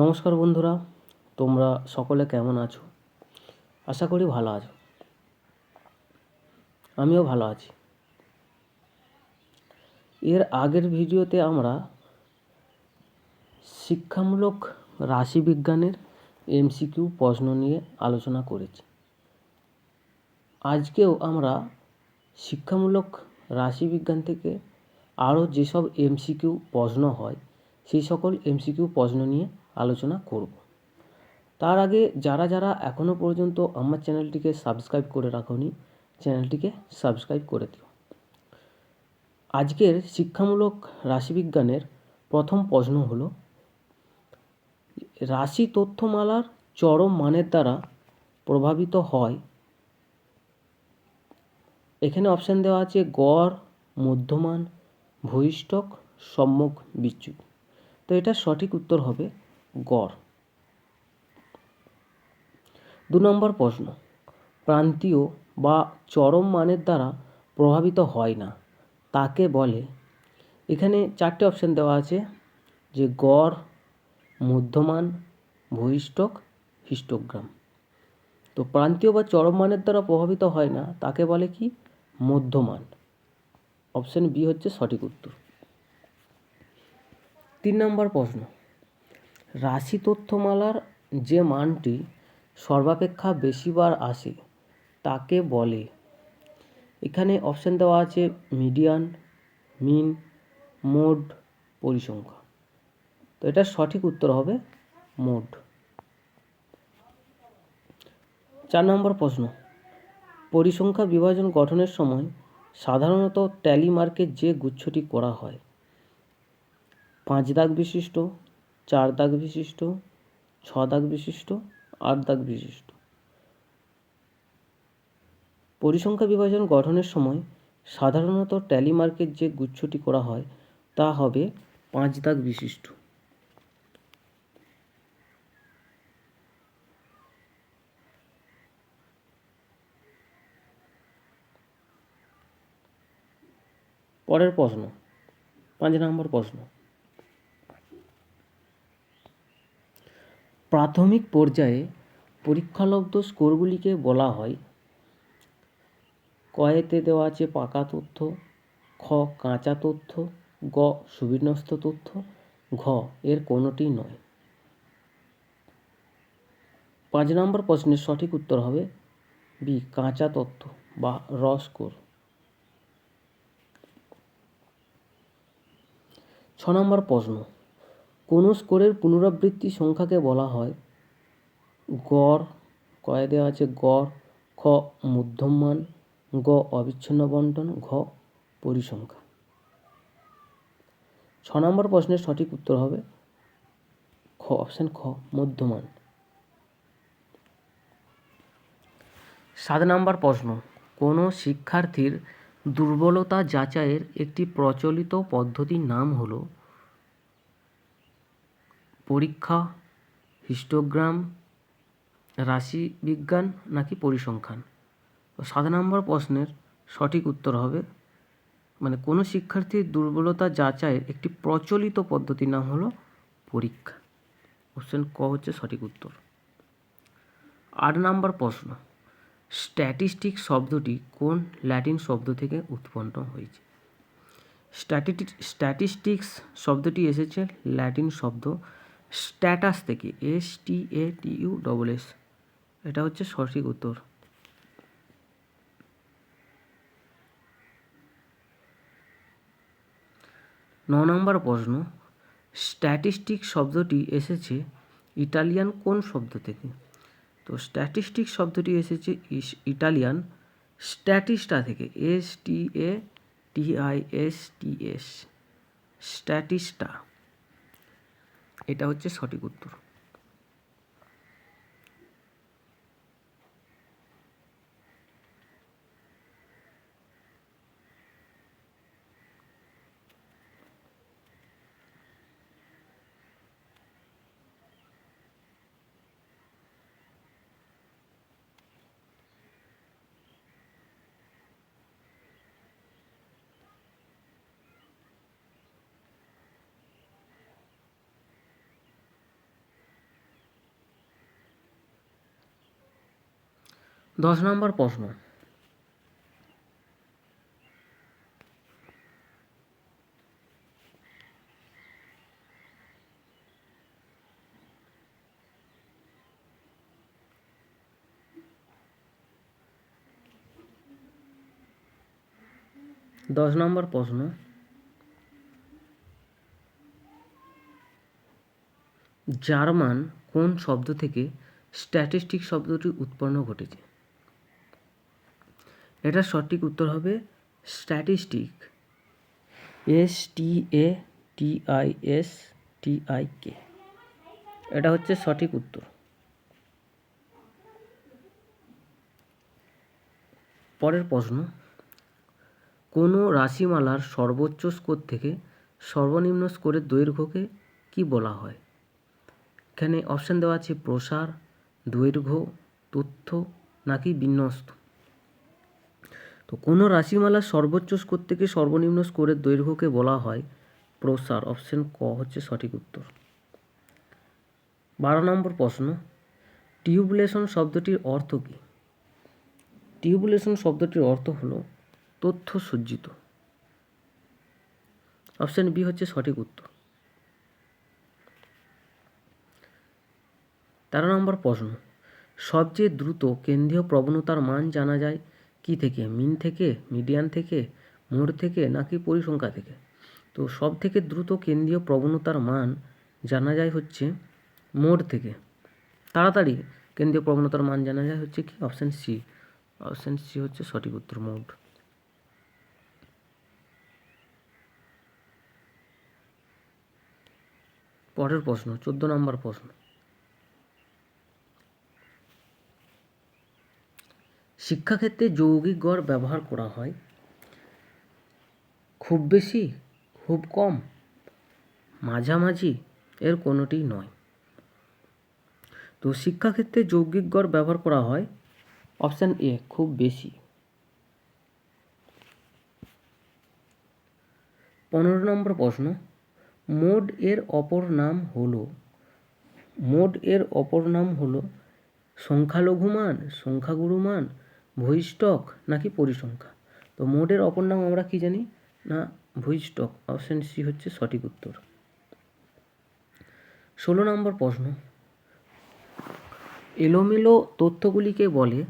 নমস্কার বন্ধুরা, তোমরা সকলে কেমন আছো? আশা করি ভালো আছো। আমিও ভালো আছি। এর আগের ভিডিওতে আমরা শিক্ষামূলক রাশিবিজ্ঞানের এমসিকিউ প্রশ্ন নিয়ে আলোচনা করেছি। আজকেও আমরা শিক্ষামূলক রাশিবিজ্ঞান থেকে আরও যেসব এমসিকিউ প্রশ্ন হয়, সেই সকল এমসিকিউ প্রশ্ন নিয়ে আলোচনা করব। তার আগে যারা যারা এখনও পর্যন্ত আমার চ্যানেলটিকে সাবস্ক্রাইব করে রাখোনি, চ্যানেলটিকে সাবস্ক্রাইব করে দিও। আজকের শিক্ষামূলক রাশিবিজ্ঞানের প্রথম প্রশ্ন হলো, রাশি তথ্যমালার চরম মানের দ্বারা প্রভাবিত হয়। এখানে অপশান দেওয়া আছে গড়, মধ্যমান, ভূইষ্ঠক, সম্মুখ, বিচ্যুতি। তো এটার সঠিক উত্তর হবে গড়। দু নম্বর প্রশ্ন। প্রান্তীয় বা চরম মানের দ্বারা প্রভাবিত হয় না, তাকে বলে। এখানে চারটে অপশান দেওয়া আছে, যে গড়, মধ্যমান, ভূইষ্ঠক, হিস্টোগ্রাম। তো প্রান্তীয় বা চরম মানের দ্বারা প্রভাবিত হয় না, তাকে বলে কি? মধ্যমান। অপশান বি হচ্ছে সঠিক উত্তর। তিন নম্বর প্রশ্ন। রাশি তথ্যমালার যে মানটি সর্বাপেক্ষা বেশিবার আসে, তাকে বলে। এখানে অপশান দেওয়া আছে মিডিয়ান মিন মোড পরিসংখ্যা। তো এটার সঠিক উত্তর হবে মোড চার নম্বর প্রশ্ন। পরিসংখ্যা বিভাজন গঠনের সময় সাধারণত ট্যালি মার্কের যে গুচ্ছটি করা হয়, পাঁচ দাগ বিশিষ্ট চার দাগ বিশিষ্ট, ছ দাগ বিশিষ্ট, আট দাগ বিশিষ্ট। পরিসংখ্যা বিভাজন গঠনের সময় সাধারণত ট্যালি মার্কের যে গুচ্ছটি করা হয়, তা হবে পাঁচ দাগ বিশিষ্ট। পরের প্রশ্ন, পাঁচ নম্বর প্রশ্ন। প্রাথমিক পর্যায়ে পরীক্ষালব্ধ স্কোরগুলিকে বলা হয় কয়েতে দেওয়া আছে পাকা তথ্য, খ কাঁচা তথ্য, গ সুবিন্যস্ত তথ্য, ঘ এর কোনোটি নয়। পাঁচ নম্বর প্রশ্নের সঠিক উত্তর হবে বি কাঁচা তথ্য বা র স্কোর। ছ নম্বর প্রশ্ন কোনো স্কোরের পুনরাবৃত্তি সংখ্যাকে বলা হয়? গড়, কয়ে দেওয়া আছে গড়, খ, মধ্যমান, গ, অবিচ্ছিন্ন বন্টন ঘ, পরিসংখ্যা। ছ নম্বর প্রশ্নের সঠিক উত্তর হবে খ, অপশান খ, মধ্যমান। সাত নম্বর প্রশ্ন, কোনো শিক্ষার্থীর দুর্বলতা যাচাইয়ের একটি প্রচলিত পদ্ধতির নাম হল পরীক্ষা হিস্টোগ্রাম রাশিবিজ্ঞান নাকি পরিসংখ্যান? তো সাত নম্বর প্রশ্নের সঠিক উত্তর হবে মানে কোনো শিক্ষার্থীর দুর্বলতা যাচাইয়ের একটি প্রচলিত পদ্ধতির নাম হলো পরীক্ষা। কোশ্চেন ক হচ্ছে সঠিক উত্তর। আট নম্বর প্রশ্ন স্ট্যাটিস্টিক শব্দটি কোন ল্যাটিন শব্দ থেকে উৎপন্ন হয়েছে? স্ট্যাটিস্টিক্স শব্দটি এসেছে ল্যাটিন শব্দ স্ট্যাটাস থেকে S T A T U double S এটা হচ্ছে সঠিক উত্তর। ন নম্বর প্রশ্ন, স্ট্যাটিস্টিক শব্দটি এসেছে ইটালিয়ান কোন শব্দ থেকে? তো স্ট্যাটিস্টিক শব্দটি এসেছে ইটালিয়ান স্ট্যাটিস্টা থেকে, S T A T I S T S, Statista. এটা হচ্ছে সঠিক উত্তর। দশ নম্বর প্রশ্ন। দশ নম্বর প্রশ্ন। জার্মান কোন শব্দ থেকে স্ট্যাটিস্টিক শব্দটি উৎপন্ন ঘটেছে? এটার সঠিক উত্তর হবে statistic S T A T I S T I K এটা হচ্ছে সঠিক উত্তর। পরের প্রশ্ন, কোনো রাশিমালার সর্বোচ্চ স্কোর থেকে সর্বনিম্ন স্কোরের দৈর্ঘ্যকে কি বলা হয়? এখানে অপশান দেওয়া আছে প্রসার, দৈর্ঘ্য, তথ্য নাকি বিন্যস্ত। তো কোনো রাশিমালার সর্বোচ্চ স্কোর থেকে সর্বনিম্ন স্কোরের দৈর্ঘ্যকে বলা হয় প্রসার, অপশান ক হচ্ছে সঠিক উত্তর। বারো নম্বর প্রশ্ন, টিউবুলেশন শব্দটির অর্থ কী? টিউবুলেশন শব্দটির অর্থ হলো তথ্য সজ্জিত। অপশান বি হচ্ছে সঠিক উত্তর। তেরো নম্বর প্রশ্ন, সবচেয়ে দ্রুত কেন্দ্রীয় প্রবণতার মান জানা যায় কি থেকে? মিন থেকে? মিডিয়ান থেকে? মোড থেকে? নাকি পরিসংখ্যা থেকে? তো সব থেকে দ্রুত কেন্দ্রীয় প্রবণতার মান জানা যায় হচ্ছে মোড থেকে। তাড়াতাড়ি কেন্দ্রীয় প্রবণতার মান জানা যায় হচ্ছে কি? অপশান সি অপশান সি হচ্ছে সঠিক উত্তর মোড। পরের প্রশ্ন, চোদ্দ নম্বর প্রশ্ন। শিক্ষাক্ষেত্রে যৌগিক গড় ব্যবহার করা হয়। খুব বেশি, খুব কম, মাঝামাঝি এর কোনোটিই নয়। তো শিক্ষাক্ষেত্রে যৌগিক গড় ব্যবহার করা হয় অপশান এ, খুব বেশি। পনেরো নম্বর প্রশ্ন, মোড এর অপর নাম হলো, মোড এর অপর নাম হলো, সংখ্যালঘু মান, সংখ্যাগুরু মান ভূইষ্টক নাকি পরিসংখ্যা? তো মোডের অপর নাম আমরা কি জানি? না ভূইষ্টক অপশান সি হচ্ছে সঠিক উত্তর। ষোলো নম্বর প্রশ্ন। এলোমেলো তথ্যগুলিকে বলে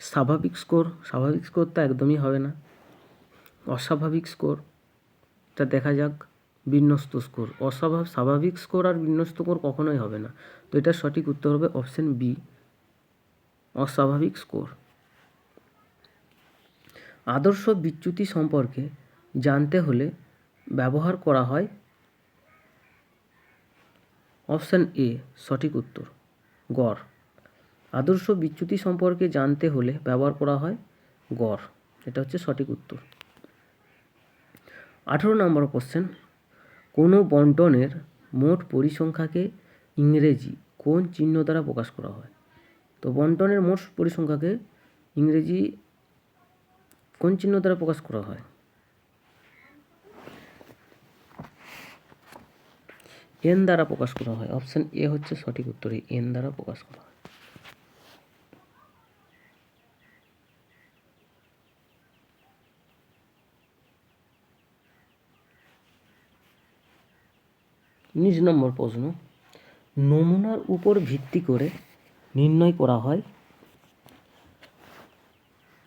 স্বাভাবিক স্কোর। স্বাভাবিক স্কোর তো একদমই হবে না। অস্বাভাবিক স্কোর, তা দেখা যাক। বিন্যস্ত স্কোর। অস্বাভাবিক স্বাভাবিক স্কোর আর বিন্যস্ত স্কোর কখনোই হবে না। তো এটার সঠিক উত্তর হবে অপশান বি, অস্বাভাবিক স্কোর। আদর্শ বিচ্যুতি সম্পর্কে জানতে হলে ব্যবহার করা হয় অপশান এ, সঠিক উত্তর। গড়। আদর্শ বিচ্যুতি সম্পর্কে জানতে হলে ব্যবহার করা হয় গড়। এটা হচ্ছে সঠিক উত্তর। আঠেরো নম্বর কোশ্চেন কোনো বন্টনের মোট পরিসংখ্যাকে ইংরেজি কোন চিহ্ন দ্বারা প্রকাশ করা হয়? তো বন্টনের মোট পরিসংখ্যাকে ইংরেজি কোন চিহ্ন দ্বারা প্রকাশ করা হয়? এন দ্বারা প্রকাশ করা হয়। অপশন এ হচ্ছে সঠিক উত্তর। এন দ্বারা প্রকাশ করা হয়। উনিশ নম্বর প্রশ্ন। নমুনার উপর ভিত্তি করে নির্ণয় করা হয়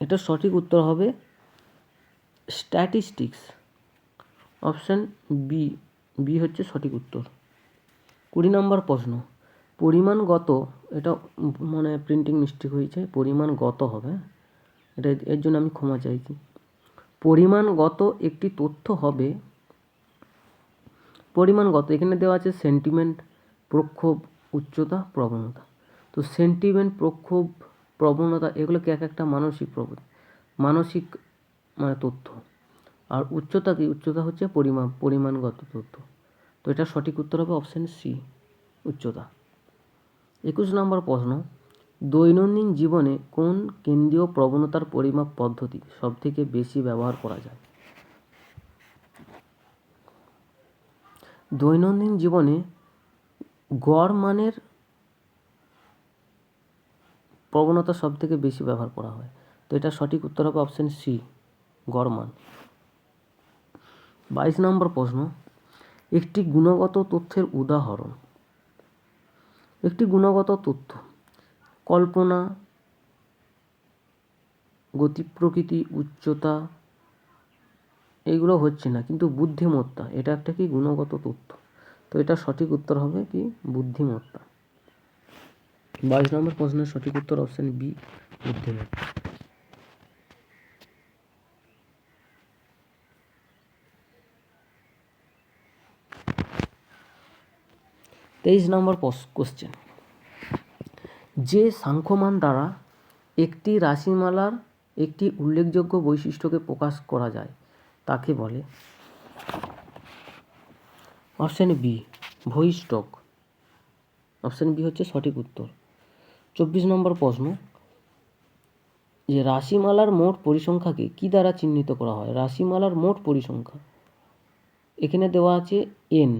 এটা সঠিক উত্তর হবে স্ট্যাটিস্টিক্স অপশান বি বি হচ্ছে সঠিক উত্তর কুড়ি নম্বর প্রশ্ন, পরিমাণগত, এটা মানে প্রিন্টিং মিস্টেক হয়েছে, পরিমাণগত হবে? এটা এর জন্য আমি ক্ষমা চাইছি পরিমাণগত একটি তথ্য হবে, পরিমাণগত, এখানে দেওয়া আছে সেন্টিমেন্ট প্রক্ষোভ, উচ্চতা, প্রবণতা তো সেন্টিমেন্ট প্রক্ষোভ প্রবণতা, এগুলো কি এক একটা মানসিক প্রবণ, মানসিক মানে তথ্য। আর উচ্চতা কি? উচ্চতা হচ্ছে পরিমাণ পরিমাণগত তথ্য। তো এটা সঠিক উত্তর হবে অপশান সি উচ্চতা। একুশ নম্বর প্রশ্ন, দৈনন্দিন জীবনে কোন কেন্দ্রীয় প্রবণতার পরিমাপ পদ্ধতি সবথেকে বেশি ব্যবহার করা যায়? দৈনন্দিন জীবনে গড় মানের প্রবণতা সব থেকে বেশি ব্যবহার করা হয়। তো এটা সঠিক উত্তর হবে অপশন সি গড়মান। বাইশ নম্বর প্রশ্ন, একটি গুণগত তথ্যের উদাহরণ। একটি গুণগত তথ্য, কল্পনা, গতি, প্রকৃতি, উচ্চতা এইগুলো হচ্ছে না, কিন্তু বুদ্ধিমত্তা, এটা একটা কি গুণগত তথ্য? তো এটা সঠিক উত্তর হবে কি, বুদ্ধিমত্তা। বাইশ নম্বর প্রশ্নের সঠিক উত্তর অপশন বি বুদ্ধিমত্তা তেইশ নম্বর কোশ্চেন যে সাংখ্যমান দ্বারা একটি রাশিমালার একটি উল্লেখযোগ্য বৈশিষ্ট্যকে প্রকাশ করা যায়, তাকে বলে অপশান বি ভইস্টক অপশান বি হচ্ছে সঠিক উত্তর। চব্বিশ নম্বর প্রশ্ন, যে রাশিমালার মোট পরিসংখ্যাকে কি দ্বারা চিহ্নিত করা হয়? রাশিমালার মোট পরিসংখ্যা। এখানে দেওয়া আছে এন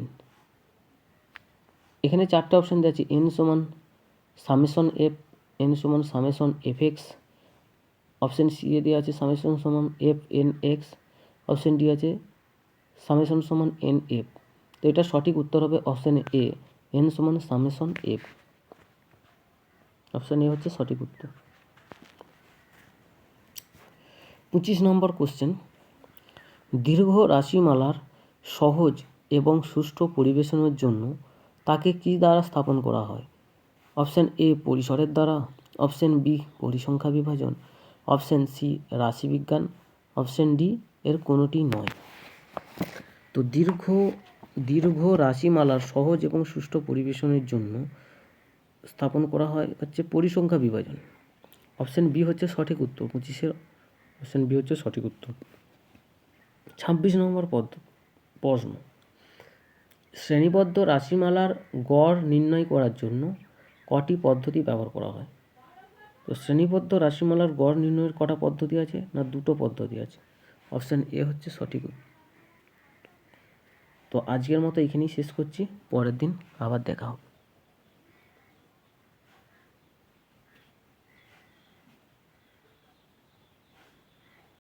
এখানে চারটে অপশান দেওয়া আছে এন সমান সামেশন এফ এন সমান summation F X option C A দেওয়া আছে সামেশন সমান F N X option D আছে সামেশন সমান এন এফ তো এটা সঠিক উত্তর হবে অপশান এ এন সমান সামেশন এফ অপশান এ হচ্ছে সঠিক উত্তর। পঁচিশ নম্বর কোশ্চেন দীর্ঘ রাশিমালার সহজ এবং সুষ্ঠু পরিবেশনের জন্য তাকে কি দ্বারা স্থাপন করা হয়? অপশান এ, পরিসরের দ্বারা। অপশান বি, পরিসংখ্যা বিভাজন। অপশান সি, রাশিবিজ্ঞান। অপশান ডি, এর কোনোটি নয়। তো দীর্ঘ দীর্ঘ রাশিমালার সহজ এবং সুষ্ঠু পরিবেশনের জন্য স্থাপন করা হয় হচ্ছে পরিসংখ্যা বিভাজন। অপশান বি হচ্ছে সঠিক উত্তর, পঁচিশের অপশান বি হচ্ছে সঠিক উত্তর। ছাব্বিশ নম্বর পদ প্রশ্ন। শ্রেণীবদ্ধ রাশিমালার গড় নির্ণয় করার জন্য কটি পদ্ধতি ব্যবহার করা হয়? তো শ্রেণীবদ্ধ রাশিমালার গড় নির্ণয়ের কটা পদ্ধতি আছে না দুটো পদ্ধতি আছে? অপশান এ হচ্ছে সঠিক। তো আজকের মতো এখানেই শেষ করছি, পরের দিন আবার দেখা হবে।